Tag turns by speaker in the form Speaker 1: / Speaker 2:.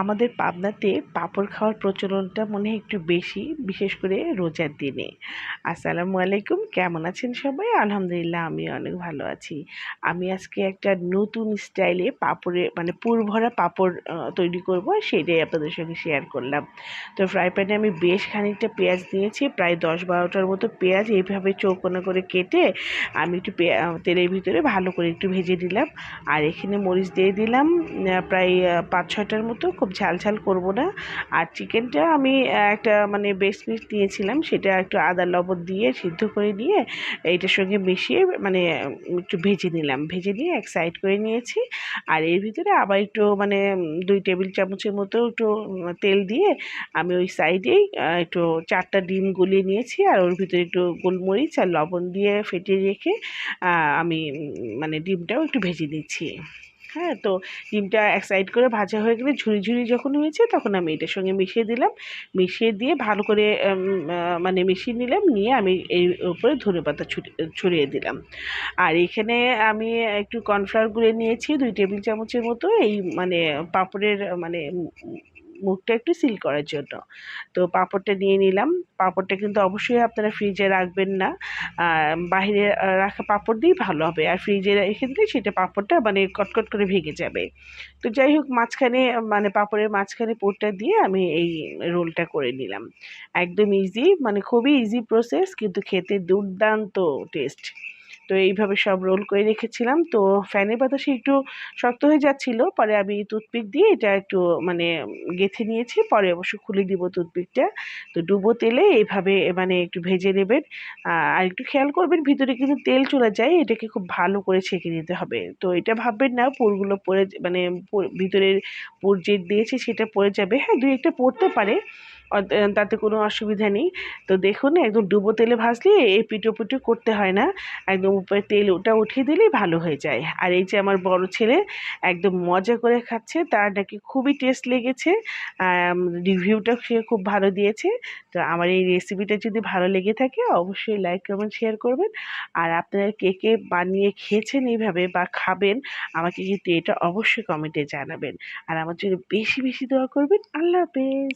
Speaker 1: আমাদের পাবনাতে পাঁপড় খাওয়ার প্রচলনটা মনে হয় একটু বেশি, বিশেষ করে রোজার দিনে। আসসালামু আলাইকুম, কেমন আছেন সবাই? আলহামদুলিল্লাহ আমি অনেক ভালো আছি। আমি আজকে একটা নতুন স্টাইলে পাঁপড়ে মানে পুর ভরা পাঁপড় তৈরি করব, সেটাই আপনাদের সঙ্গে শেয়ার করলাম। তো ফ্রাই প্যানে আমি বেশ খানিকটা পেঁয়াজ নিয়েছি, প্রায় দশ বারোটার মতো পেঁয়াজ এইভাবে চৌকোনা করে কেটে আমি একটু তেলের ভিতরে ভালো করে একটু ভেজে দিলাম আর এখানে মরিচ দিয়ে দিলাম প্রায় পাঁচ ছয়টার মতো খুব ঝাল ঝাল করব না। আর চিকেনটা আমি একটা মানে বেস্ট পিস নিয়েছিলাম, সেটা একটু আদা লবণ দিয়ে সিদ্ধ করে নিয়ে এইটার সঙ্গে মিশিয়ে মানে একটু ভেজে নিলাম। ভেজে নিয়ে এক সাইড করে নিয়েছি। আর এর ভিতরে আবার একটু মানে দুই টেবিল চামচের মতো একটু তেল দিয়ে আমি ওই সাইডেই একটু চারটা ডিম গুলিয়ে নিয়েছি। আর ওর ভিতরে একটু গোলমরিচ আর লবণ দিয়ে ফেটিয়ে রেখে আমি মানে ডিমটাও একটু ভেজে নিচ্ছি। হ্যাঁ তো ডিমটা এক সাইড করে ভাজা হয়ে গেলে ঝুড়ি ঝুড়ি যখন হয়েছে তখন আমি এটার সঙ্গে মিশিয়ে দিলাম। মিশিয়ে দিয়ে ভালো করে মানে মিশিয়ে নিলাম, নিয়ে আমি এর উপরে ধনে পাতা ছড়িয়ে দিলাম। আর এখানে আমি একটু কর্নফ্লাওয়ার গুঁড়ে নিয়েছি, দুই টেবিল চামচের মতো। এই মানে পাঁপড়ের মানে মুখটা একটু সিল করার জন্য। তো পাঁপড়টা নিয়ে নিলাম। পাঁপড়টা কিন্তু অবশ্যই আপনারা ফ্রিজে রাখবেন না। বাইরে রাখা পাঁপড় দিয়েই ভালো হবে। আর ফ্রিজে দিলে সেটা পাঁপড়টা মানে কটকট করে ভেঙে যাবে। তো যাই হোক, মাঝখানে মানে পাঁপড়ের মাঝখানে পোরটা দিয়ে আমি এই রোলটা করে নিলাম। একদম ইজি মানে খুবই ইজি প্রসেস কিন্তু খেতে দুর্দান্ত টেস্ট তো এইভাবে সব রোল করে রেখেছিলাম। তো ফ্যানের বাতাসে একটু শক্ত হয়ে যাচ্ছিল, পরে আমি টুথপিক দিয়ে এটা একটু মানে গেঁথে নিয়েছি, পরে অবশ্য খুলে দিব টুথপিকটা। তো ডুবো তেলে, এইভাবে মানে একটু ভেজে নেবেন। আর একটু খেয়াল করবেন ভিতরে কিন্তু তেল চলে যায়, এটাকে খুব ভালো করে ছেঁকে নিতে হবে। তো এটা ভাববেন না, পুরগুলো পড়ে মানে ভিতরের পুর যে দিয়েছে সেটা পড়ে যাবে। হ্যাঁ দুই একটা পড়তে পারে। তাতে কোনো অসুবিধা নেই। তো দেখুন, একদম ডুবো তেলে ভাজলে এই পিটো পিটো করতে হয় না। একদম উপরে তেল ওটা উঠিয়ে দিলেই ভালো হয়ে যায়। আর এই যে আমার বড় ছেলে একদম মজা করে খাচ্ছে, তার নাকি খুবই টেস্ট লেগেছে। রিভিউটা সে খুব ভালো দিয়েছে। তো আমার এই রেসিপিটা যদি ভালো লেগে থাকে, অবশ্যই লাইক কমেন্ট শেয়ার করবেন। আর আপনারা কে কে বানিয়ে খেয়েছেন এইভাবে বা খাবেন, আমাকে কিন্তু এটা অবশ্যই কমেন্টে জানাবেন। আর আমার জন্য বেশি বেশি দোয়া করবেন। আল্লাহ হাফেজ।